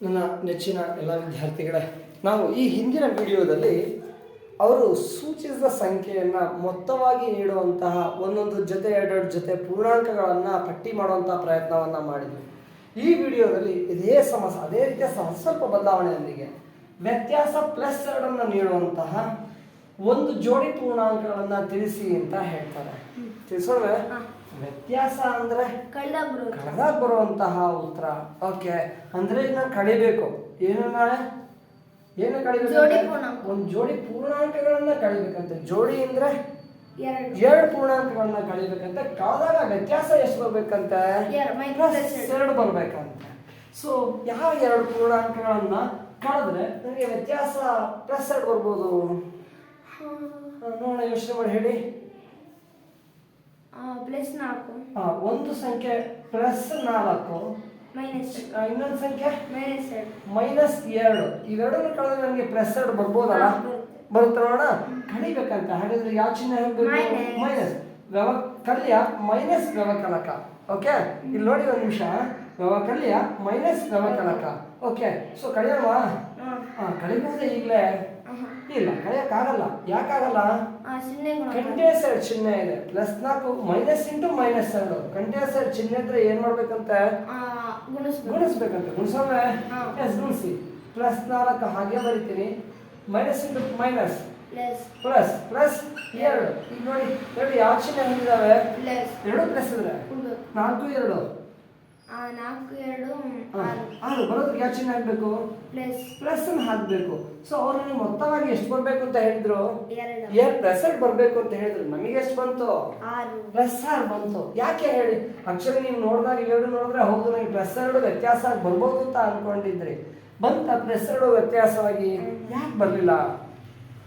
ನನ್ನ ನೆಚ್ಚಿನ ಎಲ್ಲ ವಿದ್ಯಾರ್ಥಿಗಳೇ ನಾವು ಈ ಹಿಂದಿನ ವಿಡಿಯೋದಲ್ಲಿ ಅವರು ಸೂಚಿಸಿದ ಸಂಖ್ಯೆಯನ್ನು ಮೊತ್ತವಾಗಿ ನೀಡುವಂತಹ ಒಂದೊಂದು ಜೊತೆ ಎರಡೆರಡು ಜೊತೆ ಪೂರ್ಣಾಂಕಗಳನ್ನು ಪಟ್ಟಿ ಮಾಡುವಂತಹ ಪ್ರಯತ್ನವನ್ನು ಮಾಡಿದ್ವಿ. ಈ ವಿಡಿಯೋದಲ್ಲಿ ಇದೇ ಸಮಸ್ಯೆ ಅದೇ ರೀತಿಯ ಸ್ವಲ್ಪ ಬದಲಾವಣೆಯೊಂದಿಗೆ ವ್ಯತ್ಯಾಸ ಪ್ಲಸ್ ಎರಡನ್ನು ನೀಡುವಂತಹ ಒಂದು ಜೋಡಿ ಪೂರ್ಣಾಂಕಗಳನ್ನು ತಿಳಿಸಿ ಅಂತ ಹೇಳ್ತಾರೆ. ತಿಳಿಸೋಣ ವ್ಯತ್ಯಾಸ ಅಂದರೆ ಕಳೆದಾಗ ಬರುವಂತಹ ಉತ್ತರ. ಓಕೆ ಅಂದ್ರೆ ಇದನ್ನ ನಾನು ಕಳಿಬೇಕು. ಏನು ನಾಳೆ? ಏನು ಕಳಿಬೇಕು. ಒಂದು ಜೋಡಿ ಪೂರ್ಣಾಂಕಗಳನ್ನ ಕಳಿಬೇಕಂತ. ಜೋಡಿ ಅಂದ್ರೆ ಎರಡು. ಎರಡು ಪೂರ್ಣಾಂಕಗಳನ್ನ ಕಳಿಬೇಕಂತ. ಕಳೆದಾಗ ವ್ಯತ್ಯಾಸ ಎಷ್ಟು ಬರ್ಬೇಕಂತ? ಎರಡು, ಬರ್ಬೇಕಂತ. ಸೊ ಯಾವ ಎರಡು ಪೂರ್ಣಾಂಕಗಳನ್ನ ಕಳೆದ್ರೆ ನನಗೆ ವ್ಯತ್ಯಾಸ ಪ್ಲಸ್ ಎರಡು ಬರ್ಬೋದು? ನೋಡೋಣ ಯೋಚನೆ ಮಾಡಿ ಹೇಳಿ. ಪ್ಲಸ್ ನಾಲ್ಕು. ಒಂದು ಸಂಖ್ಯೆ ಪ್ಲಸ್ ನಾಲ್ಕು. ಇನ್ನೊಂದು ಸಂಖ್ಯೆ? ಮೈನಸ್ ಎರಡು. ಮೈನಸ್ ಎರಡು. ಇವೆರಡನ್ನು ಕಳೆದ್ರೆ ನನಗೆ ಪ್ಲಸ್ ಎರಡು ಬರ್ಬೋದಲ್ಲ? ಬರುತ್ತೆ. ನೋಡೋಣ? ಕಡಿಬೇಕಂತ. ಹಾಗಾದ್ರೆ ಯಾವ ಚಿಹ್ನೆ. ಮೈನಸ್ ವ್ಯವ ಕಲ್ಯ ಮೈನಸ್ ವ್ಯವಕಲಕ. ಓಕೆ ಇಲ್ಲಿ ನೋಡಿ ಒಂದು ನಿಮಿಷ. ವ್ಯವಕಲ್ಯ ಮೈನಸ್ ವ್ಯವಕಲಕ. ಓಕೆ ಸೊ ಕಳಿಯಮ್ಮ ಹಾಂ. ಕಳಿಬಹುದೇ ಈಗಲೇ. ಇಲ್ಲ ಕಳಿಯಕ್ಕಾಗಲ್ಲ ಯಾಕಾಗಲ್ಲ ಕಂಟಿನ್ಯೂಸ್ ಎರಡು ಚಿಹ್ನೆ ಇದೆ. ಪ್ಲಸ್ ನಾಲ್ಕು ಮೈನಸ್ ಇಂಟು ಮೈನಸ್ ಎರಡು. ಕಂಟಿನ್ಯೂಸ್ ಎರಡು ಚಿಹ್ನೆ ಇದ್ರೆ ಏನ್ ಮಾಡ್ಬೇಕಂತ? ಗುಣಿಸ್ಬೇಕು. ಗುಣಿಸ್ಬೇಕಂತ. ಗುಣಿಸೋಣ. ಎಸ್ ಗುಣಿಸಿ. ಪ್ಲಸ್ ನಾಲ್ಕು ಹಾಗೆ ಬರಿತೀನಿ. Minus into minus. Plus plus ಎರಡು. ಈಗ ನೋಡಿ ಎರಡು ಯಾವ ಚಿಹ್ನೆ ಹೊಂದಿದಾವೆ? ಪ್ಲಸ್ ಎರಡು ಪ್ಲಸ್ ಇದ್ರೆ? ನಾಲ್ಕು ಎರಡು. ನಾಲ್ಕು ಎರಡು. ಆರು. ಬರೋದಕ್ಕೆ ಯಾವ ಚಿಹ್ನೆ ಹಾಕ್ಬೇಕು? ಪ್ಲಸ್. ಪ್ಲಸ್ ಅನ್ನು ಹಾಕ್ಬೇಕು. ಸೊ ಅವ್ರು ಮೊತ್ತವಾಗಿ ಎಷ್ಟು ಬರಬೇಕು ಅಂತ ಹೇಳಿದ್ರು? ಎರಡು. ಪ್ಲಸ್ ಬರಬೇಕು ಬರ್ಬೇಕು ಅಂತ ಹೇಳಿದ್ರು? ನಮಗೆ ಎಷ್ಟು ಬಂತು? ಪ್ಲಸ್ ಆರ್ ಬಂತು. ಯಾಕೆ ಹೇಳಿ? ಆಕ್ಚುಲಿ ನೀವು ನೋಡಿದಾಗ ಎರಡು ನೋಡಿದ್ರೆ ಹೌದು ನನಗೆ ಪ್ಲಸ್ ಎರಡು ವ್ಯತ್ಯಾಸ ಆಗಿ ಬರ್ಬೋದು ಅಂತ ಅನ್ಕೊಂಡಿದ್ರಿ. ಬಂತ ಪ್ಲಸ್ ಎರಡು ವ್ಯತ್ಯಾಸವಾಗಿ? ಯಾಕೆ ಬರಲಿಲ್ಲ?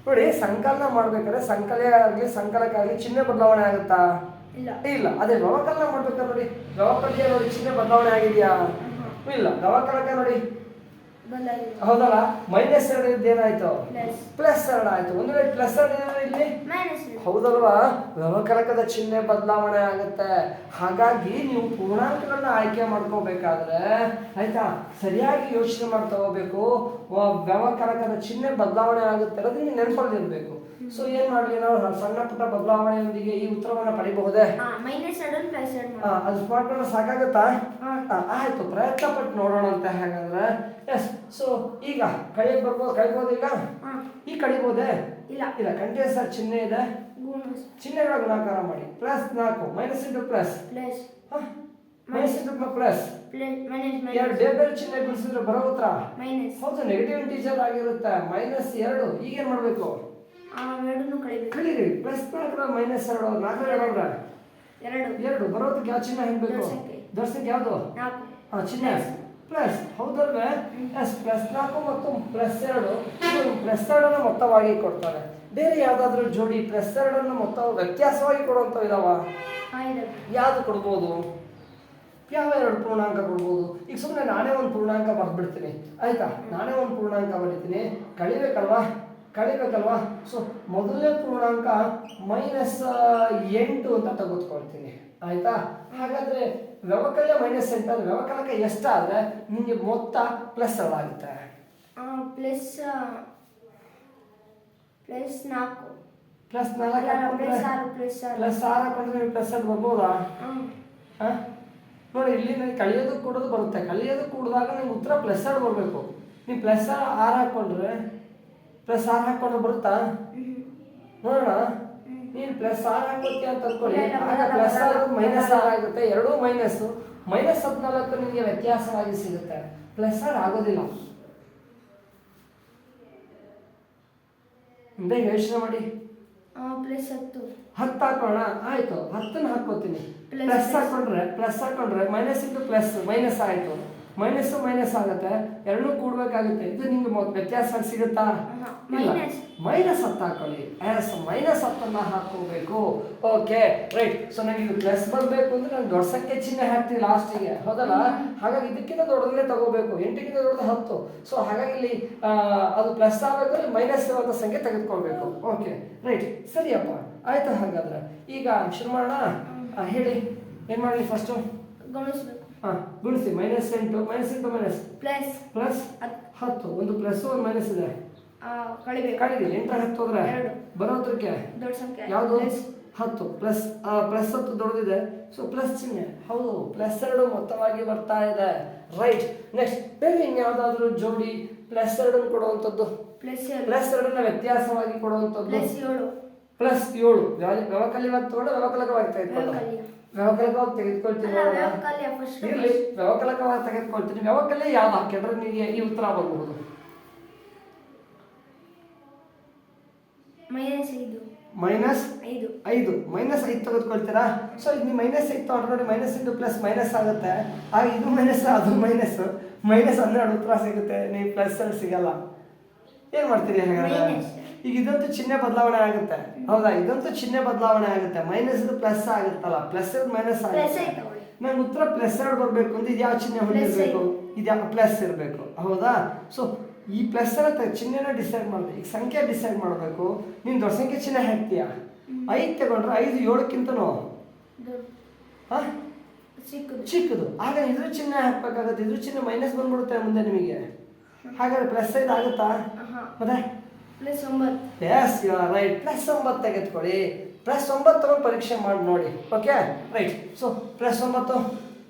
ನೋಡಿ ಸಂಕಲನ ಮಾಡ್ಬೇಕಾದ್ರೆ ಸಂಕಲೆ ಆಗಲಿ ಸಂಕಲಕ್ಕಾಗಲಿ ಚಿಹ್ನೆ ಬದಲಾವಣೆ ಆಗುತ್ತಾ? ಇಲ್ಲ. ಇಲ್ಲ. ಅದೇ ವ್ಯವಕಲನ ಮಾಡ್ಬೇಕಾ ನೋಡಿ? ವ್ಯವಕಲ್ಯ ನೋಡಿ ಚಿಹ್ನೆ ಬದಲಾವಣೆ ಆಗಿದೆಯಾ? ಇಲ್ಲ. ವ್ಯವಕಲಕ ನೋಡಿ. ಹೌದಲ್ಲ? ಮೈನಸ್ ಎರಡು ಏನಾಯ್ತು? ಪ್ಲಸ್ ಎರಡ್ ಆಯ್ತು. ಒಂದು ವೇಳೆ ಪ್ಲಸ್ ಎರಡು ಏನಾದ್ರು ಇಲ್ಲಿ? ಹೌದಲ್ವಾ? ವ್ಯವಕರಕದ ಚಿಹ್ನೆ ಬದಲಾವಣೆ ಆಗುತ್ತೆ. ಹಾಗಾಗಿ ನೀವು ಪೂರ್ಣಾಂಕಗಳನ್ನ ಆಯ್ಕೆ ಮಾಡ್ಕೋಬೇಕಾದ್ರೆ ಆಯ್ತಾ? ಸರಿಯಾಗಿ ಯೋಚನೆ ಮಾಡ್ತಾ ಹೋಗ್ಬೇಕು. ವ್ಯವಕರಕದ ವ್ಯವಕಲಕದ ಚಿಹ್ನೆ ಬದಲಾವಣೆ ಆಗುತ್ತೆ ಅನ್ನೋದು ನೀವು ನೆನಪಲ್ಲಿರ್ಬೇಕು. ಸೊ ಏನ್ ಮಾಡ್ಲಿ ನಾವು ಸಣ್ಣ ಪುಟ್ಟ ಬದಲಾವಣೆಯೊಂದಿಗೆ ಈ ಉತ್ತರವನ್ನ ಪಡಿಬಹುದೇ? ಅದು ಮಾಡ್ಕೊಂಡು ಸಾಕಾಗತ್ತಾ? ಆಯ್ತು ಪ್ರಯತ್ನ ಪಟ್ಟು ನೋಡೋಣ ಅಂತ ಹೇಗಂದ್ರೆ. ಎಸ್ ಸೊ ಈಗ ಕಳಿಯಕ್ ಬರ್ಬೋದು ಕಳಿಬೋದು ಈಗ? ಕಳಿಬೋದೇ? ಇಲ್ಲ. ಇಲ್ಲ ಕಂಟಿನ್ಯೂಸ್ ಚಿಹ್ನೆ ಇದೆ. ಚಿಹ್ನೆಗಳ ಗುಣಾಕಾರ ಮಾಡಿ. ಪ್ಲಸ್ ನಾಲ್ಕು minus into plus minus into plus ಎರಡು ಬೇರೆ ಬೇರೆ ಚಿಹ್ನೆ ಬಿಡಿಸಿದ್ರೆ ಬರೋ ಉತ್ತರ ಮೈನಸ್ ಹೌದು ನೆಗೆಟಿವ್ ಇಂಟೀಜರ್ ಆಗಿರುತ್ತೆ. ಮೈನಸ್ ಎರಡು. ಈಗೇನ್ ಮಾಡ್ಬೇಕು? ಎರಡನ್ನೂ ಕಳಿಬೇಕು. ಕಳೀರಿ ಪ್ಲಸ್ ನಾಲ್ಕರ ಮೈನಸ್ ಎರಡು. ನಾಲ್ಕರ ಎರಡರ ಎರಡು. ಎರಡು. ಬರೋದಕ್ಕೆ ಯಾವ ಚಿಹ್ನೆ ಹಾಕ್ಬೇಕು ಬೇಕು ದರ್ಶನಕ್ಕೆ ಯಾವುದು? ಹಾಂ ಚಿಹ್ನೆ ಪ್ಲಸ್ ಹೌದಲ್ವೇ? ಎಸ್ ಪ್ಲಸ್ ನಾಲ್ಕು ಮತ್ತು ಪ್ಲಸ್ ಎರಡು. ಪ್ಲಸ್ ಎರಡನ್ನು ಮೊತ್ತವಾಗಿ ಕೊಡ್ತಾರೆ. ಬೇರೆ ಯಾವ್ದಾದ್ರು ಜೋಡಿ ಪ್ಲಸ್ ಎರಡನ್ನು ಮೊತ್ತ ವ್ಯತ್ಯಾಸವಾಗಿ ಕೊಡುವಂಥವು ಇದಾವ? ಯಾವ್ದು ಇದೆ. ಯಾವುದು ಕೊಡ್ಬೋದು? ಯಾವ ಎರಡು ಪೂರ್ಣಾಂಕ ಕೊಡ್ಬೋದು? ಈಗ ಸುಮ್ಮನೆ ನಾನೇ ಒಂದು ಪೂರ್ಣಾಂಕ ಬರ್ದ್ಬಿಡ್ತೀನಿ ಆಯ್ತಾ? ನಾನೇ ಒಂದು ಪೂರ್ಣಾಂಕ ಬರೀತೀನಿ. ಕಳಿಬೇಕಲ್ವಾ? ಕಳಿಬೇಕಲ್ವಾ ಸೊ ಮೊದಲನೇ ಪೂರ್ಣಾಂಕ ಮೈನಸ್ ಎಂಟು ಅಂತ ತೆಗೆದುಕೊಳ್ತೀನಿ. ಆಯ್ತಾ? ಹಾಗಾದ್ರೆ ವ್ಯವಕಲ್ಯ ಮೈನಸ್ ಎಂಟು ಅಂದ್ರೆ ವ್ಯವಕಲಕ ಎಷ್ಟಾದರೆ ನಿಮಗೆ ಮೊತ್ತ ಪ್ಲಸ್ ಆಗುತ್ತೆ ಪ್ಲಸ್ ಪ್ಲಸ್ ನಾಲ್ಕು. ಪ್ಲಸ್ ನಾಲ್ಕು ಪ್ಲಸ್ ಪ್ಲಸ್ ಆರು ಹಾಕೊಂಡ್ರೆ ಪ್ಲಸ್ ಅದು ಬರ್ಬೋದಾ? ಹಾಂ? ನೋಡಿ ಇಲ್ಲಿ ನನಗೆ ಕಳಿಯೋದು ಕೂಡೋದು ಬರುತ್ತೆ. ಕಳಿಯೋದು ಕೂಡಿದಾಗ ನಿಮ್ಗೆ ಉತ್ತರ ಪ್ಲಸ್ ಆರು ಬರಬೇಕು. ನೀವು ಪ್ಲಸ್ ಆರ್ ಹಾಕೊಂಡ್ರೆ ಪ್ಲಸ್ ಆರ್ ಹಾಕೊಂಡು ಬರುತ್ತಾ? ನೋಡೋಣ. ನೀನು ಪ್ಲಸ್ ಆರ್ ಹಾಕೋತಿ ಅಂತ ಅನ್ಕೊಳ್ಳಿ. ಆಗ ಪ್ಲಸ್ ಆರ್ ಮೈನಸ್ ಆರ್ ಆಗುತ್ತೆ. ಎರಡೂ ಮೈನಸ್ ಮೈನಸ್ ಹದಿನಾಲ್ಕು ನಿಮಗೆ ವ್ಯತ್ಯಾಸವಾಗಿ ಸಿಗುತ್ತೆ. ಪ್ಲಸ್ ಆರ್ ಆಗೋದಿಲ್ಲ. ಬೇಗ ಯೋಚನೆ ಮಾಡಿ. ಪ್ಲಸ್ ಹತ್ತು. ಹತ್ತು ಹಾಕೋಣ. ಆಯ್ತು. ಹತ್ತನ್ನ ಹಾಕೋತೀನಿ ಪ್ಲಸ್ ಹಾಕೊಂಡ್ರೆ ಪ್ಲಸ್ ಹಾಕೊಂಡ್ರೆ ಮೈನಸ್ ಇಂಟು ಪ್ಲಸ್ ಮೈನಸ್ ಆಯ್ತು. ಮೈನಸ್ ಮೈನಸ್ ಆಗುತ್ತೆ. ಎರಡೂ ಕೂಡಬೇಕಾಗುತ್ತೆ. ಇದು ನಿಮ್ಗೆ ವ್ಯತ್ಯಾಸ ಸಿಗುತ್ತಾ ಇಲ್ಲ. ಮೈನಸ್. ಹತ್ತು ಹಾಕೊಳ್ಳಿ. ಎಸ್ ಮೈನಸ್ ಹತ್ತನ್ನ ಹಾಕೋಬೇಕು ಓಕೆ ರೈಟ್. ಸೊ ನನಗೆ ಇದು ಪ್ಲಸ್ ಬರಬೇಕು ಅಂದ್ರೆ ನಾನು ದೊಡ್ಡ ಸಂಖ್ಯೆ ಚಿಹ್ನೆ ಹಾಕ್ತೀನಿ ಲಾಸ್ಟಿಗೆ ಹೌದಲ್ಲ? ಹಾಗಾಗಿ ಇದಕ್ಕಿಂತ ದೊಡ್ಡದನ್ನೇ ತಗೋಬೇಕು. ಎಂಟಕ್ಕಿಂತ ದೊಡ್ಡದು ಹತ್ತು. ಸೊ ಹಾಗಾಗಿ ಇಲ್ಲಿ ಅದು ಪ್ಲಸ್ ಆಗಬೇಕು ಅಂದ್ರೆ ಮೈನಸ್ ಇರುವಂಥ ಸಂಖ್ಯೆ ತೆಗೆದುಕೊಳ್ಬೇಕು. Okay right. ಸರಿಯಪ್ಪ. ಆಯ್ತಾ ಹಾಗಾದ್ರೆ. ಈಗ ಶುರು ಮಾಡೋಣ? ಹೇಳಿ. ಏನು ಮಾಡಲಿ ಫಸ್ಟು ಗುಣಿಸ್ಬೇಕು ಹಾಂ ಗುಣಿಸಿ ಮೈನಸ್ ಎಂಟು ಮೈನಸ್ ಎಂಟು ಮೈನಸ್ ಪ್ಲಸ್ ಪ್ಲಸ್ ಹತ್ತು ಒಂದು ಪ್ಲಸ್ ಒಂದು ಮೈನಸ್ ಇದೆ. ಆ, ಕಳಿಬೇಕು. ಕಳಿಲಿ ಎಂಟರ ಹತ್ತು ಹೋದ್ರೆ ಎರಡು. ಬರೋದಕ್ಕೆ ದೊಡ್ಡ ಸಂಖ್ಯೆ. ಯಾವುದು? ಹತ್ತು. ಪ್ಲಸ್ ಪ್ಲಸ್ ಹತ್ತು ದೊಡ್ಡದಿದೆ. ಸೊ ಪ್ಲಸ್ ಚಿಹ್ನೆ. ಹೌದು ಪ್ಲಸ್ ಎರಡು ಮೊತ್ತವಾಗಿ ಬರ್ತಾ ಇದೆ. ರೈಟ್ ನೆಕ್ಸ್ಟ್ ಬೇರೆ ಇನ್ಯಾವುದಾದ್ರೂ ಜೋಡಿ ಪ್ಲಸ್ ಎರಡನ್ನು ಕೊಡುವಂಥದ್ದು? ಪ್ಲಸ್ ಎರಡನ್ನ ವ್ಯತ್ಯಾಸವಾಗಿ ಕೊಡುವಂಥದ್ದು? ಪ್ಲಸ್ ಏಳು. ಪ್ಲಸ್ ಏಳು. ವ್ಯ- ಮತ್ತು ತಗೊಂಡು ವ್ಯವಕಲಕವಾಗಿ ತೆಗೆದುಕೊಳ್ಳು ವ್ಯವಕಲ್ಯ. ವ್ಯವಕಲಕವಾಗಿ ತೆಗೆದುಕೊಳ್ತೀನಿ ಇರ್ಲಿ ವ್ಯವಕಲಕವಾಗಿ ತೆಗೆದುಕೊಳ್ತೀನಿ. ವ್ಯವಕಲ್ಯ ಯಾವ್ದು ಹಾಕಿದ್ರೆ ನಿಮಗೆ ಈ ಉತ್ತರ ಬರಬಹುದು ಮೈನಸ್ ಐದು. ಮೈನಸ್ ಐದು. ತೆಗೆದುಕೊಳ್ತೀರಾ? ಸೊ ಇದು ನೀವು ಮೈನಸ್ ಐದು ತಗೊಂಡ್ರೆ ನೋಡಿ ಮೈನಸ್ ಇಂಟು ಪ್ಲಸ್ ಮೈನಸ್ ಆಗುತ್ತೆ. ಆಗ ಇದು ಮೈನಸ್ ಅದು ಮೈನಸ್. ಮೈನಸ್ ಹನ್ನೆರಡು ಉತ್ತರ ಸಿಗುತ್ತೆ. ನೀವು ಪ್ಲಸ್ ಅಲ್ಲಿ ಸಿಗಲ್ಲ. ಏನು ಮಾಡ್ತೀರಿ ಹಾಗಾದ್ರೆ. ಈಗ ಇದಂತೂ ಚಿಹ್ನೆ ಬದಲಾವಣೆ ಆಗುತ್ತೆ. ಹೌದಾ? ಇದಂತೂ ಚಿಹ್ನೆ ಬದಲಾವಣೆ ಆಗುತ್ತೆ. ಮೈನಸ್ ಪ್ಲಸ್ ಆಗುತ್ತಲ್ಲ? ಪ್ಲಸ್ ಮೈನಸ್ ಆಗುತ್ತೆ. ನಂಗೆ ಉತ್ತರ ಪ್ಲಸ್ ಎರಡು ಬರಬೇಕು ಅಂದ್ರೆ ಇದು ಯಾವ ಚಿಹ್ನೆ ಹೊಂದಿರಬೇಕು? ಇದ್ಯಾವ ಪ್ಲಸ್ ಇರಬೇಕು. ಹೌದಾ? ಸೊ ಈ ಪ್ಲಸ್ ಎಲ್ಲ ಚಿಹ್ನೆನ ಡಿಸೈಡ್ ಮಾಡಬೇಕು. ಈಗ ಸಂಖ್ಯೆ ಡಿಸೈಡ್ ಮಾಡಬೇಕು. ನೀನು ದೊಡ್ಡ ಸಂಖ್ಯೆ ಚಿಹ್ನೆ ಹಾಕ್ತೀಯಾ? ಐದು ತಗೊಂಡ್ರೆ ಐದು ಏಳಕ್ಕಿಂತನೂ? ಹಾಂ? ಚಿಕ್ಕದು. ಚಿಕ್ಕದು. ಆಗ ಇದ್ರ ಚಿಹ್ನೆ ಹಾಕ್ಬೇಕಾಗತ್ತೆ. ಇದ್ರ ಚಿಹ್ನೆ ಮೈನಸ್ ಬಂದ್ಬಿಡುತ್ತೆ ಮುಂದೆ ನಿಮಗೆ. ಹಾಗಾದ್ರೆ ಪ್ಲಸ್ ಐದು ಆಗುತ್ತಾ? ಮತ್ತೆ? ಪ್ಲಸ್ ಒಂಬತ್ತು. Yes you are right plus ಒಂಬತ್ತು ತೆಗೆದುಕೊಳ್ಳಿ. ಪ್ಲಸ್ ಒಂಬತ್ತು ಪರೀಕ್ಷೆ ಮಾಡಿ ನೋಡಿ. ಓಕೆ ರೈಟ್ ಸೊ ಪ್ಲಸ್ ಒಂಬತ್ತು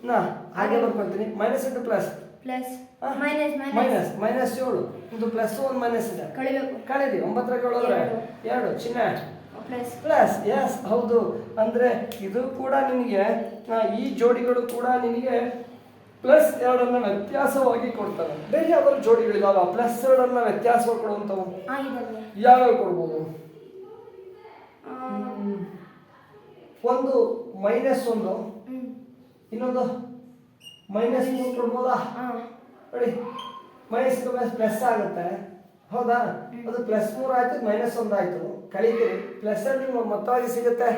ನಾ ಹಾಗೆ ಬರ್ಕೊಳ್ತೀನಿ. Minus into plus plus minus minus ಏಳು. ಇದು ಪ್ಲಸ್ ಒಂದು ಮೈನಸ್ ಇದೆ. ಕಳೆದಿ ಕಳೀರಿ. ಒಂಬತ್ತರ ಕೇಳೋದ್ರೆ ಎರಡು. ಚಿನ್ನ. ಪ್ಲಸ್ ಪ್ಲಸ್ ಎಸ್ ಹೌದು. ಅಂದರೆ ಇದು ಕೂಡ ನಿಮಗೆ ಈ ಜೋಡಿಗಳು ಕೂಡ ನಿನಗೆ ಪ್ಲಸ್ ಎರಡನ್ನ ವ್ಯತ್ಯಾಸವಾಗಿ ಕೊಡ್ತಾರೆ. ಬೇರೆ ಯಾವ್ದಾದ್ರು ಜೋಡಿಗಳಿದಾವ? ಪ್ಲಸ್ ಎರಡನ್ನ ವ್ಯತ್ಯಾಸವಾಗಿ ಕೊಡುವಂಥವು? ಯಾವ್ಯಾವ ಕೊಡ್ಬೋದು? ಒಂದು ಮೈನಸ್ ಒಂದು. ಇನ್ನೊಂದು ಮೈನಸ್ ಮೂರು ಕೊಡ್ಬೋದಾ? ನೋಡಿ ಮೈನಸ್ ಪ್ಲಸ್ ಆಗುತ್ತೆ. ಹೌದಾ? ಅದು ಪ್ಲಸ್ ಮೂರು ಆಯ್ತು ಮೈನಸ್ ಒಂದು ಆಯ್ತು. ಕಳೀತೀರಿ ಪ್ಲಸ್ ನಿಮ್ಗೆ ಮೊತ್ತವಾಗಿ ಸಿಗುತ್ತೆ.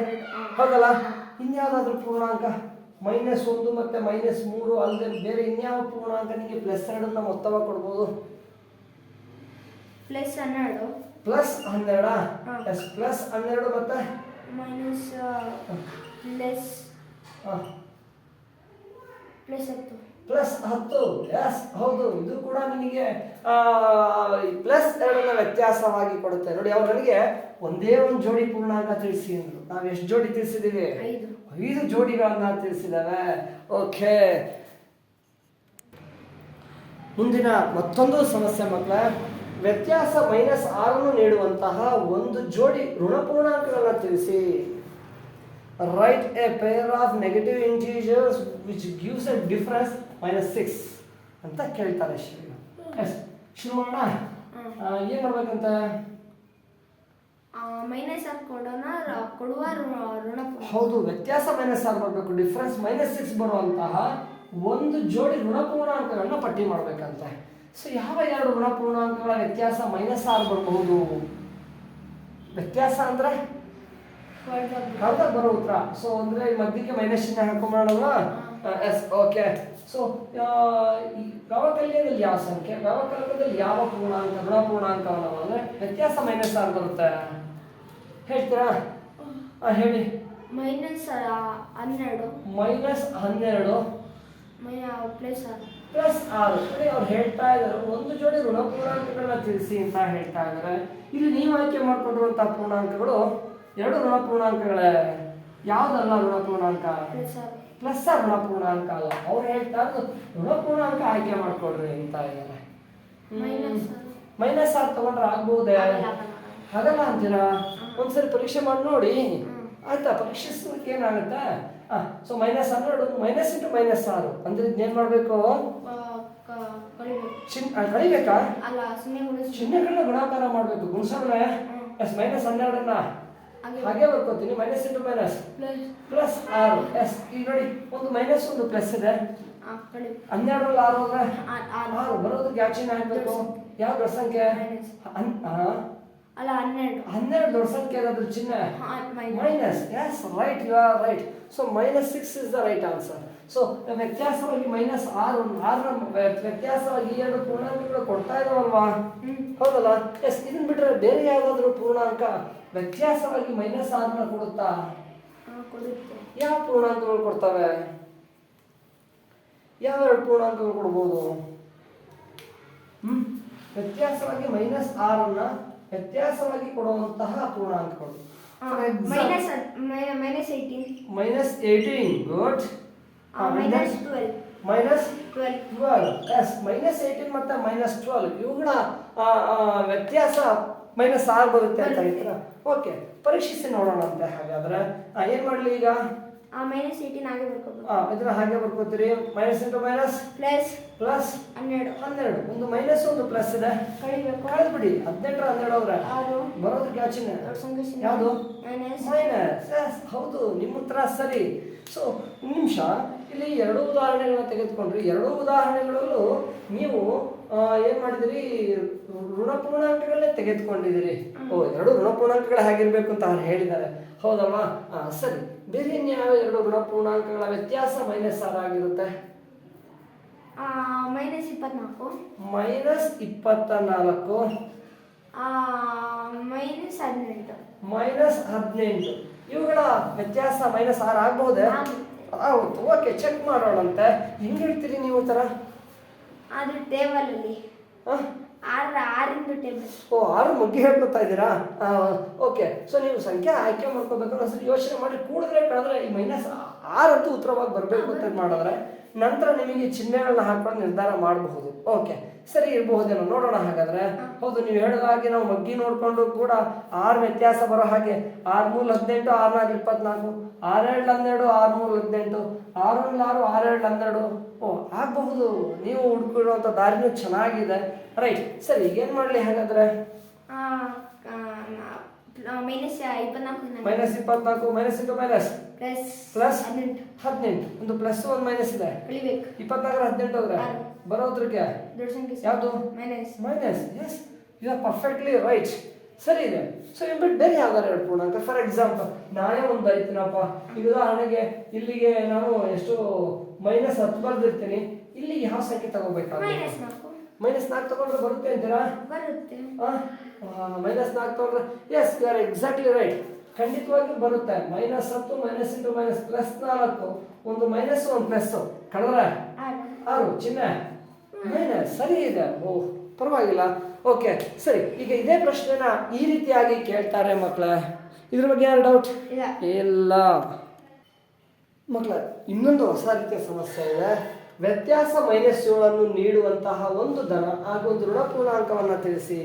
ಹೌದಲ್ಲ? ಇನ್ಯಾವುದಾದ್ರೂ ಪೂರ್ಣಾಂಕ? ಮೈನಸ್ ಒಂದು ಮತ್ತು ಮೈನಸ್ ಮೂರು ಅಲ್ಲದೆ ಬೇರೆ ಇನ್ಯಾವ ಪೂರ್ಣಾಂಕ ನಿಮಗೆ ಪ್ಲಸ್ ಎರಡನ್ನ ಮೊತ್ತವಾಗಿ ಕೊಡ್ಬೋದು? ಪ್ಲಸ್ ಹನ್ನೆರಡು. ಪ್ಲಸ್ ಹನ್ನೆರಡ. ಎಸ್ ಪ್ಲಸ್ ಹನ್ನೆರಡು ಮತ್ತೆ? ಮೈನಸ್ ಪ್ಲಸ್ ಪ್ಲಸ್ ಹತ್ತು. ಪ್ಲಸ್ ಹತ್ತು. ಎಸ್ ಹೌದು. ಇದು ಕೂಡ ನಿಮಗೆ ಪ್ಲಸ್ ಎರಡನ್ನ ವ್ಯತ್ಯಾಸವಾಗಿ ಕೊಡುತ್ತೆ. ನೋಡಿ ಅವ್ರು ನನಗೆ ಒಂದೇ ಒಂದು ಜೋಡಿ ಪೂರ್ಣಾಂಕ ತಿಳಿಸಿ ಅಂದ್ರು. ನಾವು ಎಷ್ಟು ಜೋಡಿ ತಿಳಿಸಿದ್ದೀವಿ? ಐದು ಜೋಡಿಗಳನ್ನು ತಿಳಿಸಿದ್ದಾವೆ ಓಕೆ. ಮುಂದಿನ ಮತ್ತೊಂದು ಸಮಸ್ಯೆ ಮಕ್ಕಳ ವ್ಯತ್ಯಾಸ ಮೈನಸ್ ಆರನ್ನು ನೀಡುವಂತಹ ಒಂದು ಜೋಡಿ ಋಣಪೂರ್ಣಾಂಕಗಳನ್ನು ತಿಳಿಸಿ. Right a pair of negative integers which gives a difference minus six ಅಂತ ಕೇಳ್ತಾರೆ ಶಿವ ಎಸ್ ಶುರು ಮಾಡೋಣ? ಏನು ಮಾಡ್ಬೇಕಂತ? ಮೈನಸ್ ಹಾಕೊಂಡೋಣ ಕೊಡುವ ಋಣ- ಋಣ ಹೌದು ವ್ಯತ್ಯಾಸ ಮೈನಸ್ ಆರ್ ಬರಬೇಕು ಡಿಫ್ರೆನ್ಸ್ ಮೈನಸ್ ಸಿಕ್ಸ್ ಬರುವಂತಹ ಒಂದು ಜೋಡಿ ಋಣಪೂರ್ಣಾಂಕಗಳನ್ನ ಪಟ್ಟಿ ಮಾಡಬೇಕಂತೆ. ಸೊ ಯಾವ ಎರಡು ಋಣಪೂರ್ಣಾಂಕಗಳ ವ್ಯತ್ಯಾಸ ಮೈನಸ್ ಆರ್ ಬರಬಹುದು ವ್ಯತ್ಯಾಸ ಅಂದ್ರೆ? ಕಳೆದಾಗ ಬರೋ ಉತ್ತರ. ಸೊ ಅಂದ್ರೆ ಮಧ್ಯಕ್ಕೆ ಮೈನಸ್ ಚಿಹ್ನೆ ಹಾಕೊಂಡ್ಬಿಡೋಣ ಎಸ್ ಓಕೆ ಸೊ ವ್ಯವಕಲ್ಯದಲ್ಲಿ ಯಾವ ಸಂಖ್ಯೆ ವ್ಯವಕಲ್ಯದಲ್ಲಿ ಯಾವ ಪೂರ್ಣಾಂಕ ಋಣಪೂರ್ಣಾಂಕವನ್ನ ಅಂದ್ರೆ ವ್ಯತ್ಯಾಸ ಮೈನಸ್ ಆರ್ ಬರುತ್ತೆ. ಹೇಳ್ತೀರಾ? ಹೇಳಿ. ಮೈನಸ್ ಹನ್ನೆರಡು. ಮೈನಸ್ ಹನ್ನೆರಡು. ಪ್ಲಸ್ ಆರು. ಪ್ಲಸ್ ಆರು. ಅಂದರೆ ಅವ್ರು ಹೇಳ್ತಾ ಇದ್ದಾರೆ. ಒಂದು ಜೋಡಿ ಋಣಪೂರ್ಣಾಂಕಗಳನ್ನ ತಿಳಿಸಿ ಅಂತ ಹೇಳ್ತಾ ಇದ್ದಾರೆ. ಇಲ್ಲಿ ನೀವು ಆಯ್ಕೆ ಮಾಡಿಕೊಂಡಿರುವಂಥ ಪೂರ್ಣಾಂಕಗಳು ಎರಡು ಋಣಪೂರ್ಣಾಂಕಗಳೇ ಯಾವುದಲ್ಲ ಋಣಪೂರ್ಣಾಂಕ ಪ್ಲಸ್ ಆ ಋಣಪೂರ್ಣಾಂಕ ಅಲ್ಲ. ಅವ್ರು ಹೇಳ್ತಾ ಇರೋದು ಋಣಪೂರ್ಣಾಂಕ ಆಯ್ಕೆ ಮಾಡಿಕೊಡ್ರಿ ಅಂತ ಇದ್ದಾರೆ. ಮೈನಸ್ ಮೈನಸ್ ಆರು ತಗೊಂಡ್ರೆ ಆಗ್ಬಹುದೇ? ಹಾಗಲ್ಲ ಅಂತೀರಾ? ಒಂದ್ಸರಿ ಪರೀಕ್ಷೆ ಮಾಡಿ ನೋಡಿ. ಆಯ್ತಾ? ಪರೀಕ್ಷಿಸೋದಕ್ಕೆ ಏನಾಗುತ್ತೆ? ಹಾಂ ಸೊ ಮೈನಸ್ ಹನ್ನೆರಡು ಮೈನಸ್ ಇಂಟು ಮೈನಸ್ ಆರು. ಅಂದ್ರೆ ಏನು ಮಾಡಬೇಕು? ಕಳಿಬೇಕು. ಚಿನ್ ಕಳಿಬೇಕಾ? ಅಲ್ಲ ಸುಮ್ಮನೆ ಗುಣಿಸ್ ಚಿಹ್ನೆಗಳನ್ನ ಗುಣಾಕಾರ ಮಾಡಬೇಕು. ಗುಣಿಸೋಣ ಎಸ್ ಮೈನಸ್ ಹನ್ನೆರಡನ್ನ? ಹಾಗೆ ಬರ್ಕೋತೀನಿ. ಮೈನಸ್ ಇಂಟು ಮೈನಸ್ ಪ್ಲಸ್ ಆರು. ಎಸ್ ಈಗ ನೋಡಿ ಒಂದು ಮೈನಸ್ ಒಂದು ಪ್ಲಸ್ ಇದೆ. ಹನ್ನೆರಡರಲ್ಲಿ ಆರು ಅಂದ್ರೆ? ಆರು. ಬರೋದಕ್ಕೆ ಯಾವ ಚಿಹ್ನೆ ಹಾಕ್ಬೇಕು? ಯಾವ ಸಂಖ್ಯೆ ಅಲ್ಲ ಹನ್ನೆರಡು. ಹನ್ನೆರಡು ದೊಡ್ಡ ಸಂಖ್ಯೆ ಏನಾದ್ರು ಚಿಹ್ನೆ minus. Yes right you are right so minus six is the right answer so ವ್ಯತ್ಯಾಸವಾಗಿ minus ಆರು ಆರರ ವ್ಯತ್ಯಾಸವಾಗಿ ಈ ಎರಡು ಪೂರ್ಣಾಂಕಗಳು ಕೊಡ್ತಾ ಇದಾವಲ್ವಾ? ಹೌದಲ್ಲ? ಎಸ್ ಇದನ್ನ ಬಿಟ್ರೆ ಬೇರೆ ಯಾವ್ದಾದ್ರು ಪೂರ್ಣಾಂಕ ವ್ಯತ್ಯಾಸವಾಗಿ ಮೈನಸ್ ಆರನ್ನ ಕೊಡುತ್ತಾ? ಯಾವ ಪೂರ್ಣಾಂಕಗಳು ಕೊಡ್ತವೆ? ಯಾವೆರಡು ಪೂರ್ಣಾಂಕಗಳು ಕೊಡ್ಬೋದು? ಹ್ಮ್? ವ್ಯತ್ಯಾಸವಾಗಿ ಮೈನಸ್ ಆರನ್ನ ವ್ಯತ್ಯಾಸವಾಗಿ ಕೊಡುವಂತಹ ಪೂರ್ಣಾಂಕಗಳು. Minus minus eighteen good minus twelve minus twelve yes minus eighteen ಮತ್ತು ಮೈನಸ್ ಟ್ವೆಲ್ ಇವುಗಳ ವ್ಯತ್ಯಾಸ ಮೈನಸ್ ಆರು ಬರುತ್ತೆ ಅಂತ ಹೇಳ್ತೀರಾ ಓಕೆ ಪರೀಕ್ಷಿಸಿ ನೋಡೋಣ ಅಂತೆ ಹಾಗಾದ್ರೆ ಏನ್ ಮಾಡಲಿ ಈಗ? ಮೈನಸ್ ಏಯ್ಟೀನ್ ಹಾಗೆ ಬರ್ಕೋಬೇಕು ಆ, ಇದನ್ನ ಹಾಗೆ ಬರ್ಕೋತೀರಿ. Minus into minus plus plus ಹನ್ನೆರಡು. ಹನ್ನೆರಡು. ಒಂದು ಮೈನಸ್ ಒಂದು ಪ್ಲಸ್ ಇದೆ. ಕಳಿಬೇಕು. ಕಳೆದ್ಬಿಡಿ. ಹದಿನೆಂಟರ ಹನ್ನೆರಡು ಅವ್ರೆ. ಆರು ಬರೋದು ಕ್ಯಾಚಿನ. ಯಾವುದು? ಮೈನಸ್ ಮೈನಸ್ ಹೌದು. ನಿಮ್ಮ ಉತ್ತರ ಸರಿ. ಸೊ ನಿಮಿಷ. ಇಲ್ಲಿ ಎರಡು ಉದಾಹರಣೆಗಳನ್ನ ತೆಗೆದುಕೊಂಡ್ರಿ. ಎರಡು ಉದಾಹರಣೆಗಳಲ್ಲೂ ನೀವು ಏನು ಮಾಡಿದಿರಿ? ಋಣ ಪೂರ್ಣಾಂಕಗಳನ್ನೇ ತೆಗೆದುಕೊಂಡಿದ್ದೀರಿ ಓ ಎರಡು ಋಣ ಪೂರ್ಣಾಂಕಗಳು ಹೇಗಿರ್ಬೇಕು ಅಂತ ಅವ್ರು ಹೇಳಿದ್ದಾರೆ. ಹೌದಲ್ವಾ? ಆ, ಸರಿ. ಬೇರೆ ಯಾವ ಎರಡು ಗುಣ ಪೂರ್ಣಾಂಕಗಳ ವ್ಯತ್ಯಾಸ ಮೈನಸ್ ಆರ್ ಆಗಿರುತ್ತೆ? ಮೈನಸ್ ಇಪ್ಪತ್ನಾಲ್ಕು. ಮೈನಸ್ ಇಪ್ಪತ್ತ ನಾಲ್ಕು ಮೈನಸ್ ಹದಿನೆಂಟು. ಮೈನಸ್ ಹದಿನೆಂಟು. ಇವುಗಳ ವ್ಯತ್ಯಾಸ ಮೈನಸ್ ಆರ್ ಆಗ್ಬಹುದೇ. ಹೌದು. ಓಕೆ ಚೆಕ್ ಮಾಡೋಣಂತೆ. ಹೆಂಗೆ ಹೇಳ್ತೀರಿ ನೀವು ತರ ಥರ ಟೇಬಲ್ ಟೇಬಲಲ್ಲಿ ಆ? ಓ ಆರು ಮಗ್ಗಿ ಹೇಳ್ಕೊತಾ ಇದ್ದೀರಾ? ಓಕೆ. ಸೊ ನೀವು ಸಂಖ್ಯೆ ಆಯ್ಕೆ ಮಾಡ್ಕೋಬೇಕಲ್ಲ ಸರಿ ಯೋಚನೆ ಮಾಡಿ ಕೂಡಿದ್ರೆ ಕಳೆದ್ರೆ ಈ ಮೈನಸ್ ಆರಂತೂ ಅಂತೂ ಉತ್ತರವಾಗಿ ಬರಬೇಕು ಅಂತ ಮಾಡಿದ್ರೆ ನಂತರ ನಿಮಗೆ ಚಿಹ್ನೆಗಳನ್ನ ಹಾಕೊಂಡು ನಿರ್ಧಾರ ಮಾಡಬಹುದು. ಓಕೆ. ಸರಿ ಇರಬಹುದೇನೋ ನೋಡೋಣ ಹಾಗಾದ್ರೆ. ಹೌದು ನೀವು ಹೇಳಿದ ಹಾಗೆ ನಾವು ಮಗ್ಗಿ ನೋಡಿಕೊಂಡು ಕೂಡ ಆರು ವ್ಯತ್ಯಾಸ ಬರೋ ಹಾಗೆ ಆರು ಮೂರು ಹದಿನೆಂಟು ಆರು ನಾಲ್ಕು ಇಪ್ಪತ್ನಾಲ್ಕು ಆರೇಳು ಹನ್ನೆರಡು ಆರು ಮೂರು ಹದಿನೆಂಟು ಆರು ಆರು ಆರೇಳು ಹನ್ನೆರಡು. ಓ ಆಗಬಹುದು. ನೀವು ಹುಡುಕಿರುವಂಥ ದಾರಿನೂ ಚೆನ್ನಾಗಿದೆ. ರೈಟ್ ಸರಿ ಈಗ ಏನು ಮಾಡಲಿ ಹಾಗಾದ್ರೆ? ಮೈನಸ್ ಇಪ್ಪತ್ನಾಲ್ಕು ಮೈನಸ್ ಇಪ್ಪತ್ನಾಲ್ಕು minus into minus plus plus ಹದಿನೆಂಟು. ಹದಿನೆಂಟು. ಒಂದು ಪ್ಲಸ್ ಒಂದು ಮೈನಸ್ ಇದೆ. ಕಳಿಬೇಕು ಇಪ್ಪತ್ನಾಲ್ಕರ ಹದಿನೆಂಟು ಹೋದ್ರೆ. ಬರೋದ್ರಿಗೆ ದೊಡ್ಡ ಸಂಖ್ಯೆ ಯಾವುದು? Minus minus yes you are perfectly right ಸರಿ ಇದೆ. ಸೊ ಇವ್ ಬಿಟ್ಟು ಬೇರೆ ಯಾವ್ದಾರು ಎರಡು ಪೂರ್ಣಾಂಕ ಫಾರ್ ಎಕ್ಸಾಂಪಲ್ ನಾನೇ ಒಂದು ಬರಿತೀನಪ್ಪ. ಈಗ ಉದಾಹರಣೆಗೆ ಇಲ್ಲಿಗೆ ನಾನು ಎಷ್ಟು ಮೈನಸ್ ಹತ್ತು ಬರ್ದಿರ್ತೀನಿ. ಇಲ್ಲಿ ಯಾವ ಸಂಖ್ಯೆ ತಗೋಬೇಕಾಗುತ್ತೆ ಮೈನಸ್ ನಾಲ್ಕು ತಗೊಂಡ್ರೆ ಬರುತ್ತೆ ಅಂತೀರಾ? ಬರುತ್ತೆ. ಮೈನಸ್ ನಾಲ್ಕು ತಗೊಂಡ್ರೆ yes you are exactly right ಖಂಡಿತವಾಗಿ ಬರುತ್ತೆ. ಮೈನಸ್ ಹತ್ತು ಮೈನಸ್ ಇಂಟು ಮೈನಸ್ ಪ್ಲಸ್ ನಾಲ್ಕು. ಒಂದು ಮೈನಸ್ ಒಂದು ಪ್ಲಸ್ ಕಳೆದ್ರೆ ಆರು. ಚಿನ್ನ? ಚಿಹ್ನೆ ಮೈನಸ್ ಸರಿ ಇದೆ. ಓ ಪರವಾಗಿಲ್ಲ. ಓಕೆ ಸರಿ. ಈಗ ಇದೇ ಪ್ರಶ್ನೆನ ಈ ರೀತಿಯಾಗಿ ಕೇಳ್ತಾರೆ ಮಕ್ಕಳೇ ಇದ್ರ ಬಗ್ಗೆ ಯಾರು ಡೌಟ್ ಇಲ್ಲ. ಇಲ್ಲ. ಮಕ್ಕಳ ಇನ್ನೊಂದು ಹೊಸ ರೀತಿಯ ಸಮಸ್ಯೆ ಇದೆ. ವ್ಯತ್ಯಾಸ ಮೈನಸ್ ಏಳನ್ನು ನೀಡುವಂತಹ ಒಂದು ಧನ ಹಾಗೂ ಒಂದು ಋಣ ಪೂರ್ಣಾಂಕವನ್ನು ತಿಳಿಸಿ.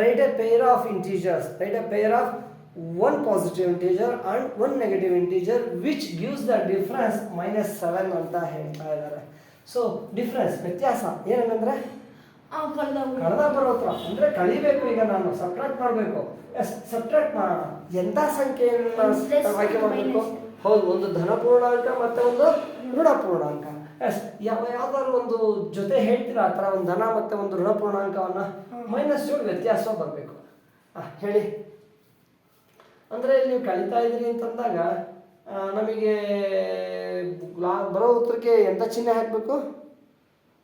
Write a pair of integers write a pair of one positive integer and one negative integer which gives the difference minus seven ಅಂತ ಹೇಳ್ತಾ ಇದ್ದಾರೆ. ಸೊ ಡಿಫ್ರೆನ್ಸ್ ವ್ಯತ್ಯಾಸ ಏನಂದ್ರೆ? ಕಳೆದ ಬರೋ ಹತ್ರ. ಅಂದ್ರೆ ಕಳಿಬೇಕು ಈಗ ನಾನು ಸಬ್ಟ್ರಾಕ್ಟ್ ಮಾಡಬೇಕು. ಎಸ್ ಸಬ್ಟ್ರಾಕ್ಟ್ ಮಾಡೋಣ. ಎಂಥ ಸಂಖ್ಯೆಯನ್ನು ಆಯ್ಕೆ ಮಾಡಬೇಕು? ಹೌದು ಒಂದು ಧನ ಪೂರ್ಣಾಂಕ ಮತ್ತೆ ಒಂದು ಋಣ ಪೂರ್ಣಾಂಕ. ಎಸ್ ಯಾವ ಯಾವ್ದಾದ್ರು ಒಂದು ಜೊತೆ ಹೇಳ್ತೀರಾ? ಆ ಥರ ಒಂದು ಧನ ಮತ್ತೆ ಒಂದು ಋಣ ಪೂರ್ಣಾಂಕವನ್ನ ಮೈನಸ್ ಏಳು ವ್ಯತ್ಯಾಸ ಬರಬೇಕು. ಹೇಳಿ. ಅಂದ್ರೆ ನೀವು ಕಲಿತಾ ಇದ್ದೀರಿ ಅಂತಂದಾಗ ನಮಗೆ ಲಾ- ಬರೋ ಉತ್ತರಕ್ಕೆ ಎಂಥ ಚಿಹ್ನೆ ಹಾಕಬೇಕು?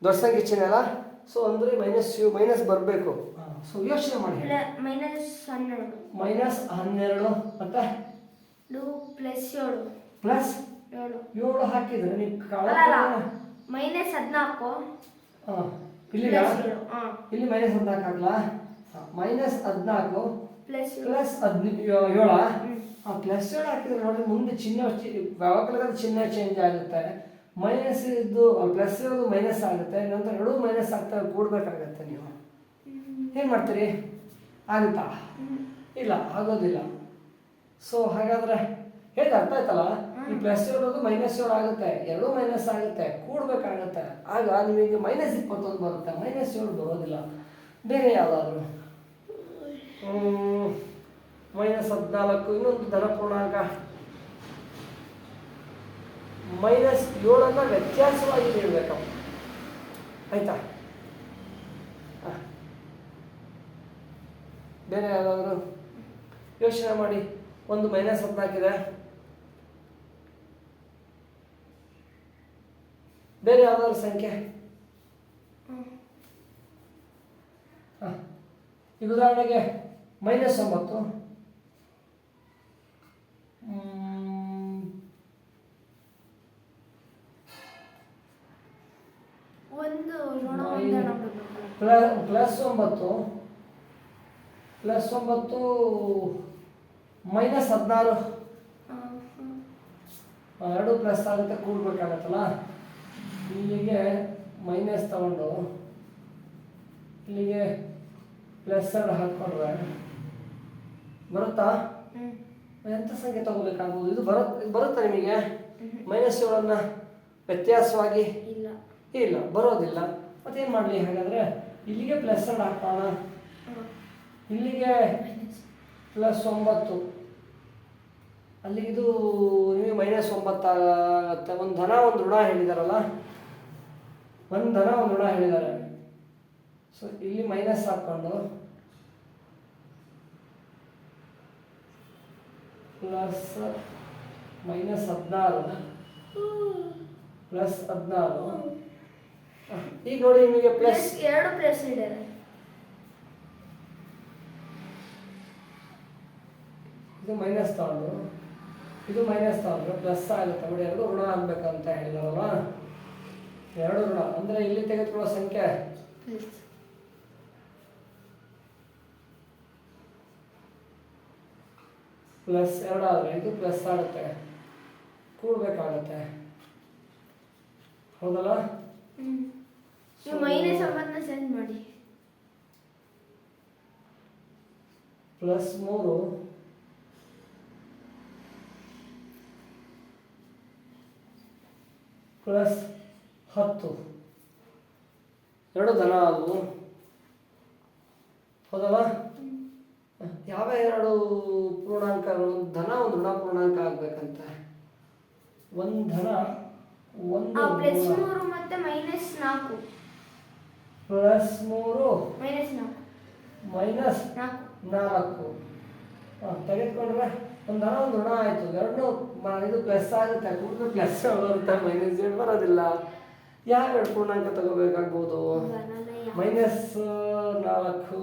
ದೊಡ್ಡ ಸಂಖ್ಯೆ ಚಿಹ್ನೆ ಅಲ್ಲ? ಸೊ ಅಂದ್ರೆ ಮೈನಸ್ ಯು ಮೈನಸ್ ಬರಬೇಕು. ಸೊ ಯೋಚನೆ ಮಾಡಿ ಮೈನಸ್ ಹನ್ನೆರಡು. ಮೈನಸ್ ಹನ್ನೆರಡು ಮತ್ತೆ? ಪ್ಲಸ್ ಏಳು. ಪ್ಲಸ್ ಏಳು. ಹಾಕಿದ್ರೆ. ನೀವು ಮೈನಸ್ ಹದಿನಾಲ್ಕು. ಇಲ್ಲಿ ಇಲ್ಲಿ ಮೈನಸ್ ಹದಿನಾಲ್ಕು ಹಾಕ್ಲಾ ಮೈನಸ್ ಹದಿನಾಲ್ಕು ಪ್ಲಸ್ ಏಳು. ಪ್ಲಸ್ ಹದಿನ ಏಳ? ಆ ಪ್ಲಸ್ ಏಳು ಹಾಕಿದ್ರೆ ನೋಡಿ ಮುಂದೆ ಚಿಹ್ನೆ ಯಾವಾಗಲೂ ಚಿಹ್ನೆ ಚೇಂಜ್ ಆಗುತ್ತೆ. ಮೈನಸ್ ಇದ್ದು ಪ್ಲಸ್ ಇರೋದು ಮೈನಸ್ ಆಗುತ್ತೆ. ನಂತರ ಎರಡು ಮೈನಸ್ ಆಗ್ತಾ ಕೂಡ್ಬೇಕಾಗತ್ತೆ ನೀವು. ಏನು ಮಾಡ್ತೀರಿ? ಆಗುತ್ತಾ? ಇಲ್ಲ ಆಗೋದಿಲ್ಲ. ಸೊ ಹಾಗಾದ್ರೆ ಹೇಳಿದ ಅರ್ಥ ಆಯ್ತಲ್ಲ? ಈ ಪ್ಲಸ್ ಇರೋದು ಮೈನಸ್ ಏಳು ಆಗುತ್ತೆ. ಎರಡೂ ಮೈನಸ್ ಆಗುತ್ತೆ. ಕೂಡ್ಬೇಕಾಗತ್ತೆ. ಆಗ ನಿಮಗೆ ಮೈನಸ್ ಇಪ್ಪತ್ತೊಂದು ಬರುತ್ತೆ. ಮೈನಸ್ ಇವ್ರು ಬರೋದಿಲ್ಲ. ಬೇರೆ ಯಾವುದಾದ್ರು? ಮೈನಸ್ ಹದಿನಾಲ್ಕು, ಇನ್ನೊಂದು ಧನ ಪೂರ್ಣಾಂಕ ಮೈನಸ್ ಏಳನ್ನ ವ್ಯತ್ಯಾಸವಾಗಿ ನೀಡಬೇಕಪ್ಪ ಆಯ್ತಾ? ಬೇರೆ ಯಾವುದಾದ್ರು ಯೋಚನೆ ಮಾಡಿ. ಒಂದು ಮೈನಸ್ ಹದಿನಾಲ್ಕಿದೆ ಬೇರೆ ಯಾವ್ದಾದ್ರು ಸಂಖ್ಯೆ? ಹಾಂ. ಈಗ ಉದಾಹರಣೆಗೆ ಮೈನಸ್ ಒಂಬತ್ತು. ಪ್ಲಸ್ ಒಂಬತ್ತು. ಪ್ಲಸ್ ಒಂಬತ್ತು ಮೈನಸ್ ಹದಿನಾರು. ಎರಡು ಪ್ಲಸ್ ಆಗುತ್ತೆ ಕೂಡ್ಬೇಕಾಗತ್ತಲ್ಲ ಇಲ್ಲಿಗೆ ಮೈನಸ್ ತಗೊಂಡು ಇಲ್ಲಿಗೆ ಪ್ಲಸ್ ಎರಡು ಹಾಕ್ಕೊಂಡ್ರೆ ಬರುತ್ತಾ. ಎಂಥ ಸಂಖ್ಯೆ ತಗೋಬೇಕಾಗ್ಬೋದು? ಇದು ಬರುತ್ತೆ ಬರುತ್ತಾ ನಿಮಗೆ. ಮೈನಸ್ ಏಳನ್ನು ವ್ಯತ್ಯಾಸವಾಗಿ? ಇಲ್ಲ. ಇಲ್ಲ ಬರೋದಿಲ್ಲ. ಮತ್ತೇನು ಮಾಡಲಿ ಹಾಗಾದರೆ? ಇಲ್ಲಿಗೆ ಪ್ಲಸ್ ಎರಡು ಹಾಕೋಣ ಇಲ್ಲಿಗೆ ಪ್ಲಸ್ ಒಂಬತ್ತು. ಅಲ್ಲಿಗಿದು ಇದು ನಿಮಗೆ ಮೈನಸ್ ಒಂಬತ್ತಾಗತ್ತೆ ಒಂದು ಧನ ಒಂದು ಋಣ ಹೇಳಿದಾರಲ್ಲ? ಒಂದು ದನ ಒಂದು ಋಣ ಹೇಳಿದ್ದಾರೆ. ಸೊ ಇಲ್ಲಿ ಮೈನಸ್ ಹಾಕ್ಕೊಂಡು ಪ್ಲಸ್ ಮೈನಸ್ ಹದಿನಾರು ಪ್ಲಸ್ ಹದಿನಾರು. ಈಗ ನೋಡಿ ನಿಮಗೆ ಪ್ಲಸ್ ಎರಡು ಪ್ಲಸ್ ಇದೆ. ಇದು ಮೈನಸ್ ತಗೊಂಡು ಇದು ಮೈನಸ್ ತಗೊಂಡ್ರೆ ಪ್ಲಸ್ ಆಗುತ್ತೆ ಎರಡು ಋಣ ಆಗ್ಬೇಕಂತ ಹೇಳಿದಾರಲ್ಲ ಎರಡು ಋಣ. ಅಂದರೆ ಇಲ್ಲಿ ತೆಗೆದುಕೊಳ್ಳೋ ಸಂಖ್ಯೆ. ಪ್ಲಸ್ ಎರಡು ಆದರೆ ಇದು ಪ್ಲಸ್ ಆಗುತ್ತೆ. ಕೂಡಬೇಕಾಗತ್ತೆ. ಹೌದಲ್ಲ? ಹ್ಮ್. ನೀವು ಮೈನಸ್ ಒಂಬತ್ತನ್ನ ಸೆಂಡ್ ಮಾಡಿ. ಪ್ಲಸ್ ಮೂರು. ಪ್ಲಸ್ ಹತ್ತು. ಎರಡು ದನ ಆದವು ಹೌದಲ್ಲ? ಯಾವ ಎರಡು ಪೂರ್ಣಾಂಕಗಳು? ಧನ ಒಂದು ಋಣ ಪೂರ್ಣಾಂಕ ಆಗ್ಬೇಕಂತ. ಒಂದು ಧನ ಒಂದು ಪ್ಲಸ್ ಋಣ. ಮೂರು ಮತ್ತೆ ಮೈನಸ್ ನಾಲ್ಕು. ಪ್ಲಸ್ ಮೂರು. ಮೈನಸ್ ನಾಲ್ಕು. ಮೈನಸ್ ನಾಲ್ಕು. ತೆಗೆದುಕೊಂಡ್ರೆ ಒಂದು ಧನ ಒಂದು ಋಣ ಆಯಿತು. ಎರಡು ಇದು ಪ್ಲಸ್ ಆಗುತ್ತೆ. ಕೂಡಲೇ ಪ್ಲಸ್ ಬರುತ್ತೆ ಮೈನಸ್ ಬರೋದಿಲ್ಲ. ಯಾವ ಪೂರ್ಣಾಂಕ ತಗೋಬೇಕಾಗ್ಬೋದು? ಮೈನಸ್ ನಾಲ್ಕು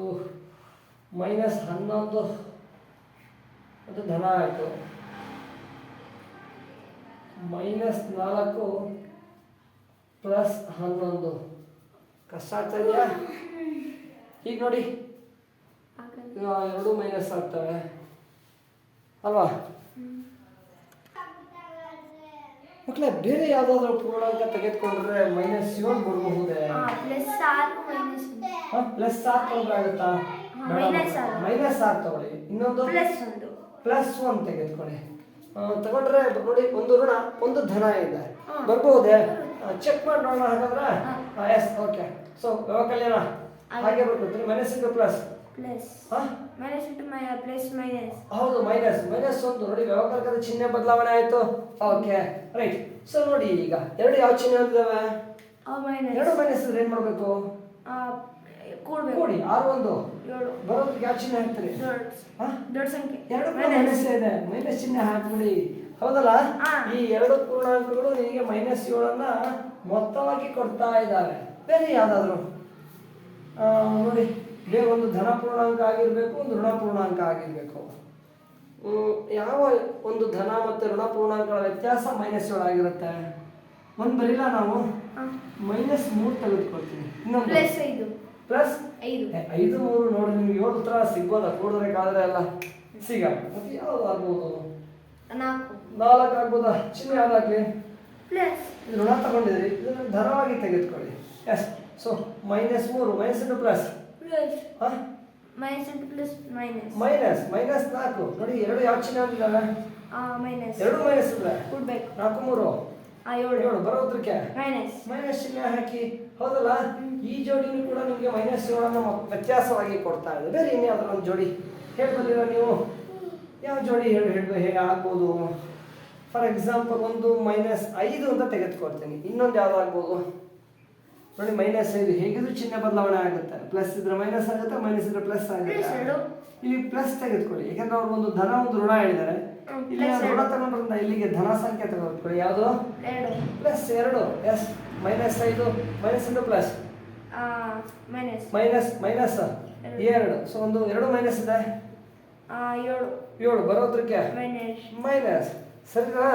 ಮೈನಸ್ ಹನ್ನೊಂದು. ಅದು ಧನ ಆಯಿತು. ಮೈನಸ್ ನಾಲ್ಕು ಪ್ಲಸ್ ಹನ್ನೊಂದು. ಕಷ್ಟ ಆಗ್ತಾ ಈಗ ನೋಡಿ. ಎರಡು ಮೈನಸ್ ಆಗ್ತವೆ. ಅಲ್ವಾ? ಮಕ್ಕಳೇ ಬೇರೆ ಯಾವುದಾದ್ರೂ ಪೂರ್ಣಾಂಕ ತೆಗೆದುಕೊಂಡ್ರೆ ಮೈನಸ್ ಏಳು ಬರಬಹುದೇ? ಪ್ಲಸ್ ಆರು ಮೈನಸ್ ಪ್ಲಸ್ ಆರು ತೊಗೊಂಡ್ರೆ ಆಗುತ್ತಾ. ಮೈನಸ್ ಆರು. ತಗೊಳ್ಳಿ. ಇನ್ನೊಂದು? ಪ್ಲಸ್ ಒಂದು. ಪ್ಲಸ್ ಒನ್ ತೆಗೆದುಕೊಳ್ಳಿ. ತಗೊಂಡ್ರೆ ನೋಡಿ ಒಂದು ಋಣ ಒಂದು ಧನ ಇದೆ. ಬರಬಹುದೇ? ಚೆಕ್ ಮಾಡಿ ನೋಡೋಣ ಹಾಗಾದ್ರೆ? ಎಸ್ ಓಕೆ ಸೊ ವ್ಯವಕಲ್ಯಾಣ ಆಯ್ತು. ಹಾಗೆ ಬರ್ಕೊಡ್ತೀನಿ ಮೈನಸ್ ಇಂದ ಪ್ಲಸ್ ಪ್ಲಸ್ ಹಾಂ? ಮೈನಸ್ ಇಂಟು ಮೈ ಪ್ಲಸ್ ಮೈನಸ್. ಹೌದು ಮೈನಸ್. ಮೈನಸ್ ಒಂದು. ನೋಡಿ ವ್ಯವಕಲಕದ ಚಿಹ್ನೆ ಬದಲಾವಣೆ ಆಯಿತು. Okay right. ಸೊ ನೋಡಿ ಈಗ ಎರಡು ಯಾವ ಚಿಹ್ನೆ ಮೈನಸ್. ಎರಡು ಮೈನಸ್ ಇದ್ರೆ ಏನು ಮಾಡಬೇಕು? ಕೊಡಿ ಆರು ಒಂದು. ಬರೋದಕ್ಕೆ ಯಾವ ಚಿಹ್ನೆ ಹಾಕ್ತೀರಿ? ದೊಡ್ಡ ಸಂಖ್ಯೆ. ಎರಡು ಮೈನಸ್. ಇದೆ. ಮೈನಸ್ ಚಿಹ್ನೆ ಹಾಕ್ಬಿಡಿ. ಹೌದಲ್ಲ. ಈ ಎರಡು ಪೂರ್ಣಾಂಕಗಳು ನಿಮಗೆ ಮೈನಸ್ ಏಳನ್ನ ಮೊತ್ತವಾಗಿ ಕೊಡ್ತಾ ಇದ್ದಾವೆ ಬೇರೆ ಯಾವ್ದಾದ್ರು? ನೋಡಿ. ಬೇರೆ ಒಂದು ಧನ ಪೂರ್ಣಾಂಕ ಆಗಿರಬೇಕು ಒಂದು ಋಣ ಪೂರ್ಣಾಂಕ ಆಗಿರ್ಬೇಕು. ಯಾವ ಒಂದು ಧನ ಮತ್ತು ಋಣ ಪೂರ್ಣಾಂಕಗಳ ವ್ಯತ್ಯಾಸ ಮೈನಸ್ ಏಳು ಆಗಿರುತ್ತೆ? ಒಂದು ಬರೀಲ್ಲ ನಾವು? ಮೈನಸ್ ಮೂರು ತೆಗೆದುಕೊಳ್ತೀನಿ. ಇನ್ನೊಂದು. ಪ್ಲಸ್ ಐದು. ಮೂರು ನೋಡಿ ನಿಮ್ಗೆ ಏಳು ಉತ್ತರ ಸಿಗ್ಬೋದಾ? ಕೂಡಬೇಕಾದ್ರೆ ಕಾದ್ರೆ ಎಲ್ಲ ಸಿಗ. ಮತ್ತೆ ಯಾವ್ದು ಆಗ್ಬೋದು? ನಾಲ್ಕು. ಆಗ್ಬೋದಾ? ಚಿಹ್ನೆ ಯಾವ್ದಾಗ್ಲಿ ಇದು ಋಣ ತಗೊಂಡಿದ್ರಿ ಇದನ್ನು ಧನವಾಗಿ ತೆಗೆದುಕೊಳ್ಳಿ. ಎಸ್ ಸೊ ಮೈನಸ್ ಮೂರು minus plus minus plus minus minus minus ನಾಲ್ಕು. ನೋಡಿ ಎರಡು ಯಾವ ಚಿಹ್ನೆ ಆಗಿಲ್ಲ ಆ ಮೈನಸ್ ಎರಡು ಮೈನಸ್ ಕೂಡ್ಬೇಕು. ನಾಲ್ಕು ಮೂರು? ಏಳು. ಏಳು ಬರೋ ಉತ್ತರಕ್ಕೆ? ಮೈನಸ್ ಮೈನಸ್ ಚಿಹ್ನೆ ಹಾಕಿ. ಹೌದಲ್ಲ? ಈ ಜೋಡಿನೂ ಕೂಡ ನಿಮಗೆ ಮೈನಸ್ ಏಳನ್ನು ವ್ಯತ್ಯಾಸವಾಗಿ ಕೊಡ್ತಾ ಇದೆ. ಬೇರೆ ಇನ್ಯಾವ್ದಾರ ಒಂದು ಜೋಡಿ ಹೇಳ್ಬೋದಿಲ್ಲ ನೀವು? ಯಾವ ಜೋಡಿ ಹೇಳಿ ಹೇಳಿ ಹೇಗೆ ಆಗ್ಬೋದು ಫಾರ್ ಎಕ್ಸಾಂಪಲ್ ಒಂದು ಮೈನಸ್ ಐದು ಅಂತ ತೆಗೆದುಕೊಡ್ತೀನಿ. ಇನ್ನೊಂದು ಯಾವ್ದು ಆಗ್ಬೋದು? ನೋಡಿ ಮೈನಸ್ ಐದು. ಹೇಗಿದ್ರು ಚಿಹ್ನೆ ಬದಲಾವಣೆ ಆಗುತ್ತೆ. ಪ್ಲಸ್ ಇದ್ರೆ ಮೈನಸ್ ಆಗುತ್ತೆ ಮೈನಸ್ ಇದ್ರೆ ಪ್ಲಸ್ ಆಗುತ್ತೆ. ಇಲ್ಲಿ ಪ್ಲಸ್ ತೆಗೆದುಕೊಳ್ಳಿ. ಯಾಕಂದ್ರೆ ಅವ್ರು ಒಂದು ಧನ ಒಂದು ಋಣ ಹೇಳಿದ್ದಾರೆ. ಇಲ್ಲಿ ಋಣ. ತಗೊಂಡ್ರಿಂದ ಇಲ್ಲಿಗೆ ಧನ ಸಂಖ್ಯೆ ತೆಗೆದುಕೊಳ್ಳಿ ಯಾವುದು? ಪ್ಲಸ್ ಎರಡು. ಎಸ್ ಮೈನಸ್ ಐದು. ಮೈನಸ್ ಇಂದ ಪ್ಲಸ್ ಮೈನಸ್ ಮೈನಸ್ ಎರಡು. ಸೊ ಒಂದು ಎರಡು ಮೈನಸ್ ಇದೆ? ಏಳು. ಏಳು. ಬರೋದ್ರಕ್ಕೆ? ಮೈನಸ್ ಮೈನಸ್ ಸರಿನಾ?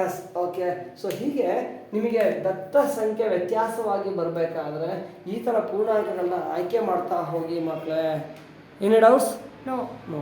ಎಸ್ ಓಕೆ ಸೊ ಹೀಗೆ ನಿಮಗೆ ದತ್ತ ಸಂಖ್ಯೆ ವ್ಯತ್ಯಾಸವಾಗಿ ಬರಬೇಕಾದ್ರೆ ಈ ಥರ ಪೂರ್ಣಾಂಕಗಳನ್ನ ಆಯ್ಕೆ ಮಾಡ್ತಾ ಹೋಗಿ ಮಕ್ಕಳೇ ಎನಿ ಡೌಟ್ಸ್ ನೋ ನೋ